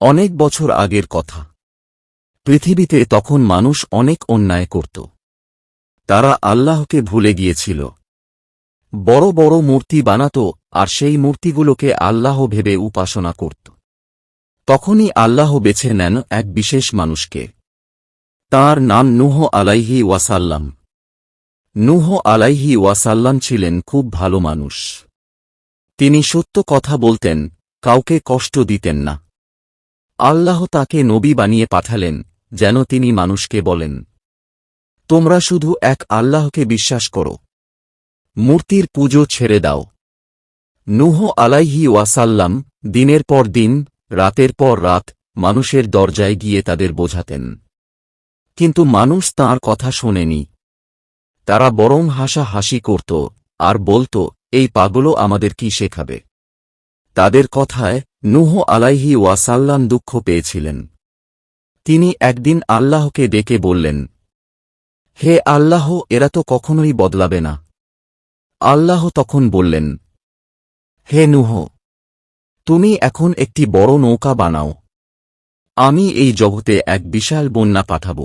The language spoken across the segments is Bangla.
অনেক বছর আগের কথা। পৃথিবীতে তখন মানুষ অনেক অন্যায় করত। তারা আল্লাহকে ভুলে গিয়েছিল। বড় বড় মূর্তি বানাত আর সেই মূর্তিগুলোকে আল্লাহ ভেবে উপাসনা করত। তখনই আল্লাহ বেছে নেন এক বিশেষ মানুষকে। তার নাম নুহ আলাইহি ওয়াসাল্লাম। নুহ আলাইহি ওয়াসাল্লাম ছিলেন খুব ভালো মানুষ। তিনি সত্য কথা বলতেন, কাউকে কষ্ট দিতেন না। আল্লাহ তাকে নবী বানিয়ে পাঠালেন, যেন তিনি মানুষকে বলেন, তোমরা শুধু এক আল্লাহকে বিশ্বাস করো। মূর্তির পুজো ছেড়ে দাও। নুহ আলাইহি ওয়াসাল্লাম দিনের পর দিন, রাতের পর রাত মানুষের দরজায় গিয়ে তাদের বোঝাতেন। কিন্তু মানুষ তাঁর কথা শোনেনি। তারা বরং হাসা হাসি করত, আর বলত, এই পাগলও আমাদের কি শেখাবে? তাদের কথায় নুহ আলাইহি ওয়াসাল্লাম দুঃখ পেয়েছিলেন। তিনি একদিন আল্লাহকে ডেকে বললেন, হে আল্লাহ, এরা তো কখনোই বদলাবে না। আল্লাহ তখন বললেন, হে নুহ, তুমি এখন একটি বড় নৌকা বানাও। আমি এই জগতে এক বিশাল বন্যা পাঠাব।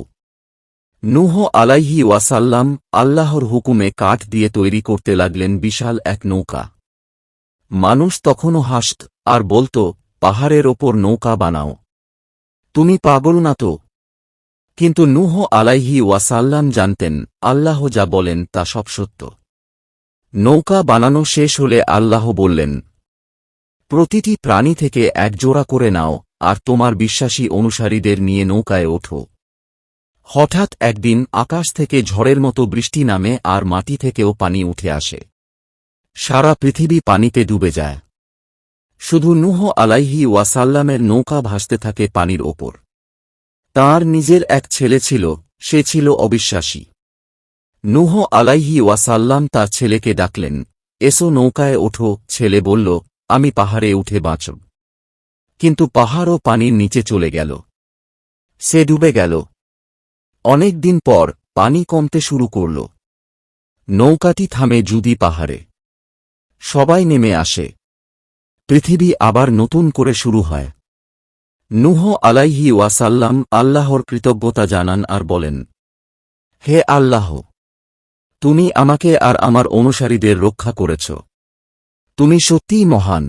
নুহ আলাইহি ওয়াসাল্লাম আল্লাহর হুকুমে কাঠ দিয়ে তৈরি করতে লাগলেন বিশাল এক নৌকা। মানুষ তখনও হাসত, আর বলত, পাহাড়ের ওপর নৌকা বানাও। তুমি পাগল না তো? কিন্তু নুহ আলাইহি ওয়াসাল্লাম জানতেন, আল্লাহ যা বলেন তা সব সত্য। নৌকা বানানো শেষ হলে আল্লাহ বললেন, প্রতিটি প্রাণী থেকে এক জোড়া করে নাও, আর তোমার বিশ্বাসী অনুসারীদের নিয়ে নৌকায় ওঠো। হঠাৎ একদিন আকাশ থেকে ঝড়ের মতো বৃষ্টি নামে আর মাটি থেকেও পানি উঠে আসে। সারা পৃথিবী পানিতে ডুবে যায়। শুধু নুহ আলাইহি ওয়াসাল্লামের নৌকা ভাসতে থাকে পানির ওপর। তার নিজের এক ছেলে ছিল, সে ছিল অবিশ্বাসী। নুহ আলাইহি ওয়াসাল্লাম তার ছেলেকে ডাকলেন, এসো নৌকায় ওঠো। ছেলে বলল, আমি পাহাড়ে উঠে বাঁচব। কিন্তু পাহাড়ও পানির নিচে চলে গেল। সে ডুবে গেল। অনেক দিন পর পানি কমতে শুরু করল। নৌকাটি থামে জুদি পাহাড়ে। সবাই নেমে আসে। পৃথিবী আবার নতুন করে শুরু হয়। নুহ আলাইহি ওয়াসাল্লাম আল্লাহর কৃতজ্ঞতা জানান আর বলেন, হে আল্লাহ, তুমি আমাকে আর আমার অনুসারীদের রক্ষা করেছ। তুমি সত্যিই মহান।